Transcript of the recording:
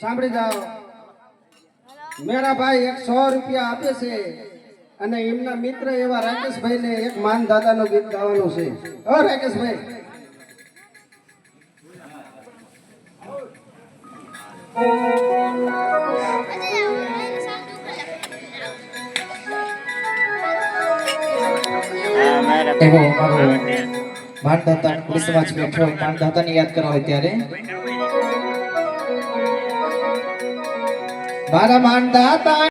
સાંભળી જાઓ. મેરા ભાઈ એક સો રૂપિયા આપે છે અને એમના મિત્ર એવા રાકેશભાઈ ને એક માન દાદાનું ગીત ગાવાનું છે. હો રાકેશભાઈ. એવો અમારો માનદાતા સમાજ બેઠો માનદાતાને યાદ કરવા હોય ત્યારે. મારા માનદાતા